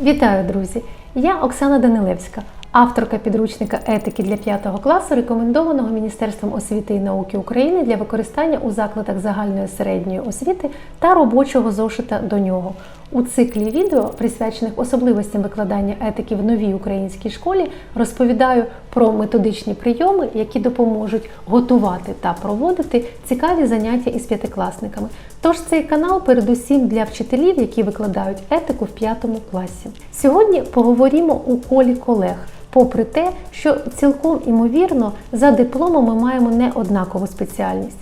Вітаю, друзі! Я Оксана Данилевська, авторка підручника етики для 5 класу, рекомендованого Міністерством освіти і науки України для використання у закладах загальної середньої освіти та робочого зошита до нього. У циклі відео, присвячених особливостям викладання етики в новій українській школі, розповідаю про методичні прийоми, які допоможуть готувати та проводити цікаві заняття із п'ятикласниками. Тож цей канал передусім для вчителів, які викладають етику в п'ятому класі. Сьогодні поговоримо у колі колег. Попри те, що цілком імовірно за дипломом ми маємо не однакову спеціальність.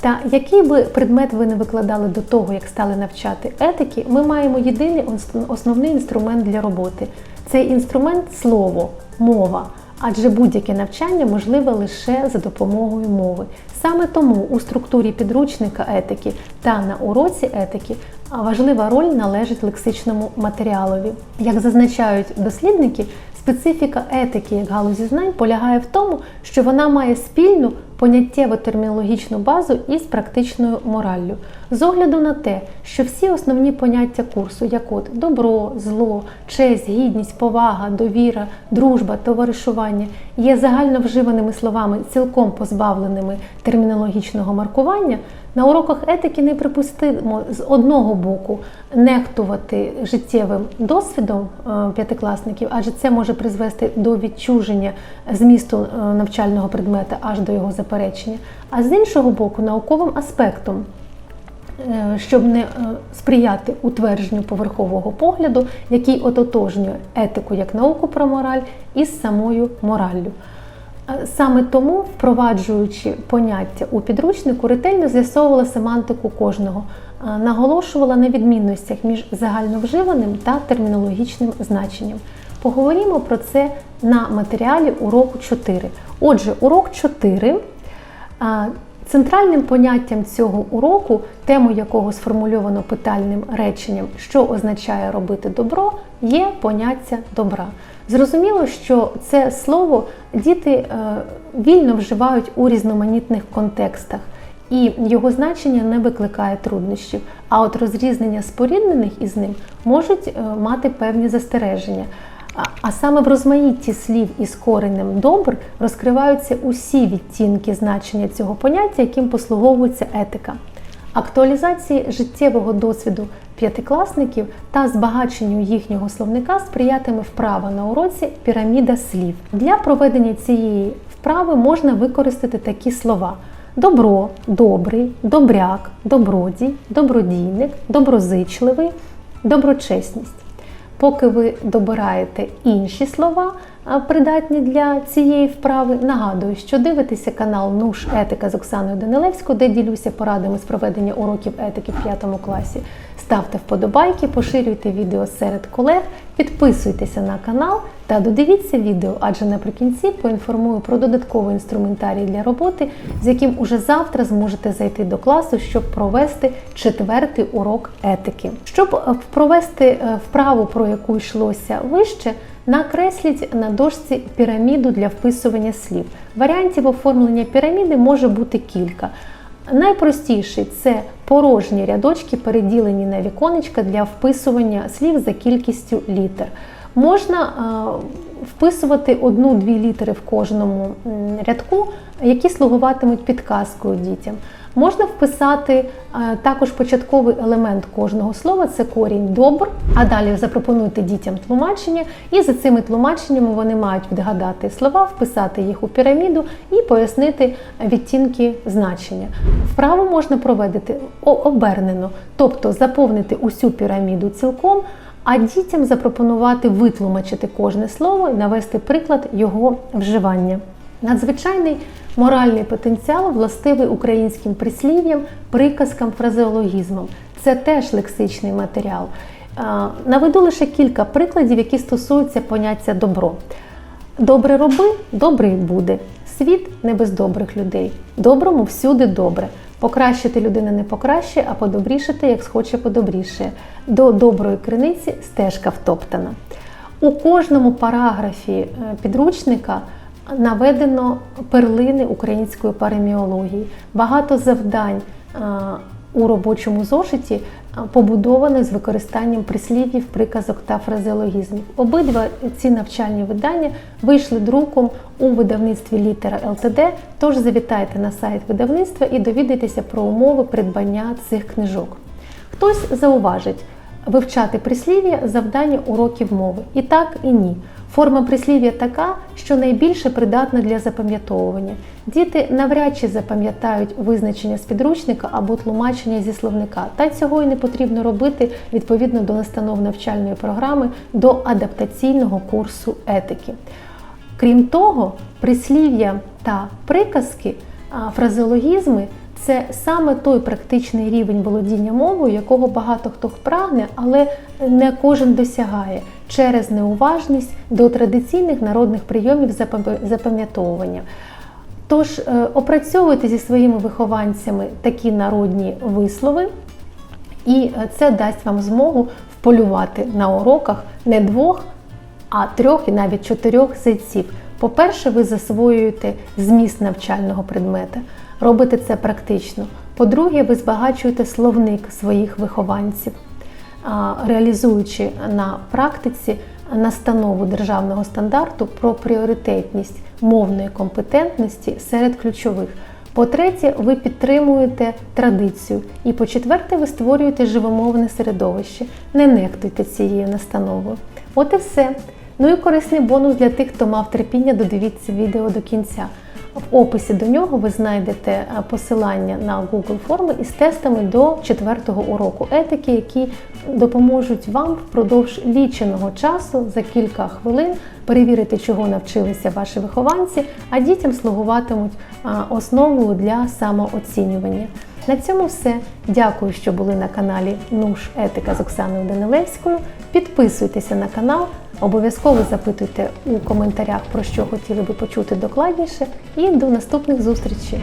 Та який би предмет ви не викладали до того, як стали навчати етики, ми маємо єдиний основний інструмент для роботи. Цей інструмент слово, мова. Адже будь-яке навчання можливе лише за допомогою мови. Саме тому у структурі підручника етики та на уроці етики важлива роль належить лексичному матеріалові. Як зазначають дослідники, специфіка етики як галузі знань полягає в тому, що вона має спільну поняттєво термінологічну базу із практичною мораллю. З огляду на те, що всі основні поняття курсу, як от добро, зло, честь, гідність, повага, довіра, дружба, товаришування, є загально вживаними словами, цілком позбавленими термінологічного маркування, на уроках етики неприпустимо з одного боку нехтувати життєвим досвідом е, п'ятикласників, адже це може призвести до відчуження змісту е, навчального предмета аж до його заперечення, а з іншого боку, науковим аспектом. е, Щоб не сприяти утвердженню поверхового погляду, який ототожнює етику як науку про мораль із самою мораллю. Саме тому, впроваджуючи поняття у підручнику, ретельно з'ясовувала семантику кожного, наголошувала на відмінностях між загальновживаним та термінологічним значенням. Поговоримо про це на матеріалі уроку 4. Отже, урок 4. Центральним поняттям цього уроку, тему якого сформульовано питальним реченням, що означає робити добро, є поняття добра. Зрозуміло, що це слово діти е, вільно вживають у різноманітних контекстах, і його значення не викликає труднощів. А от розрізнення споріднених із ним можуть е, мати певні застереження. А- саме в розмаїтті слів із коренем добр розкриваються усі відтінки значення цього поняття, яким послуговується етика. Актуалізації життєвого досвіду п'ятикласників та збагаченню їхнього словника сприятиме вправа на уроці піраміда слів. Для проведення цієї вправи можна використати такі слова: добро, добрий, добряк, добродій, добродійник, доброзичливий, доброчесність. Поки ви добираєте інші слова, придатні для цієї вправи, нагадую, що дивитеся канал Нуш Етика з Оксаною Данилевською, де ділюся порадами з проведення уроків етики в 5 класі. Ставте вподобайки, поширюйте відео серед колег, підписуйтеся на канал та додивіться відео, адже наприкінці поінформую про додатковий інструментарій для роботи, з яким уже завтра зможете зайти до класу, щоб провести четвертий урок етики. Щоб е, провести е, вправу, про яку йшлося вище, накресліть на дошці піраміду для вписування слів. Варіантів оформлення піраміди може бути кілька. Найпростіший це порожні рядочки, переділені на віконечка для вписування слів за кількістю літер. Можна е, вписувати одну-дві літери в кожному рядку, які слугуватимуть підказкою дітям. Можна вписати е, також початковий елемент кожного слова це корінь добр, а далі запропонуйте дітям тлумачення, і за цими тлумаченнями вони мають відгадати слова, вписати їх у піраміду і пояснити відтінки значення. Вправу можна проводити обернено, тобто заповнити усю піраміду цілком, а дітям запропонувати витлумачити кожне слово і навести приклад його вживання. Надзвичайний моральний потенціал властивий українським прислів'ям, приказкам, фразеологізмам. Це теж лексичний матеріал. Наведу лише кілька прикладів, які стосуються поняття добро. Добре роби, добре буде. Світ не без добрих людей. Доброму всюди добре. Покращити людина не покраще, а подобрішити, як схоче подобріше. До доброї криниці стежка втоптана. У кожному параграфі е, підручника наведено перлини української пареміології. Багато завдань е, у робочому зошиті а, побудоване з використанням прислів'їв, приказок та фразеологізмів. Обидва ці навчальні видання вийшли друком у видавництві Літера ЛТД. Тож завітайте на сайт видавництва і довідайтеся про умови придбання цих книжок. Хтось зауважить, вивчати прислів'я завдання уроків мови. І так, і ні. Форма прислів'я така, що найбільше придатна для запам'ятовування. Діти навряд чи запам'ятають визначення з підручника або тлумачення зі словника, та цього і не потрібно робити відповідно до настанов навчальної програми до адаптаційного курсу етики. Крім того, прислів'я та приказки, фразеологізми це саме той практичний рівень володіння мовою, якого багато хто прагне, але не кожен досягає через неуважність до традиційних народних прийомів запам'ятовування. Тож е, опрацьовуйте зі своїми вихованцями такі народні вислови, і е, це дасть вам змогу вполювати на уроках не двох, а трьох і навіть чотирьох зайців. По-перше, ви засвоюєте зміст навчального предмета, робите це практично. По-друге, ви збагачуєте словник своїх вихованців, реалізуючи на практиці настанову державного стандарту про пріоритетність мовної компетентності серед ключових. По-третє, ви підтримуєте традицію. І по-четверте, ви створюєте живомовне середовище. Не нехтуйте цією настановою. От і все. Ну і корисний бонус для тих, хто мав терпіння, додивіться відео до кінця. В описі до нього ви знайдете е, посилання на Google форми із тестами до четвертого уроку етики, які допоможуть вам впродовж ліченого часу за кілька хвилин перевірити, чого навчилися ваші вихованці, а дітям слугуватимуть а, основою для самооцінювання. На цьому все. Дякую, що були на каналі Нуш Етика з Оксаною Данилевською. Підписуйтеся на канал, обов'язково запитуйте у коментарях, про що хотіли би почути докладніше. І до наступних зустрічей!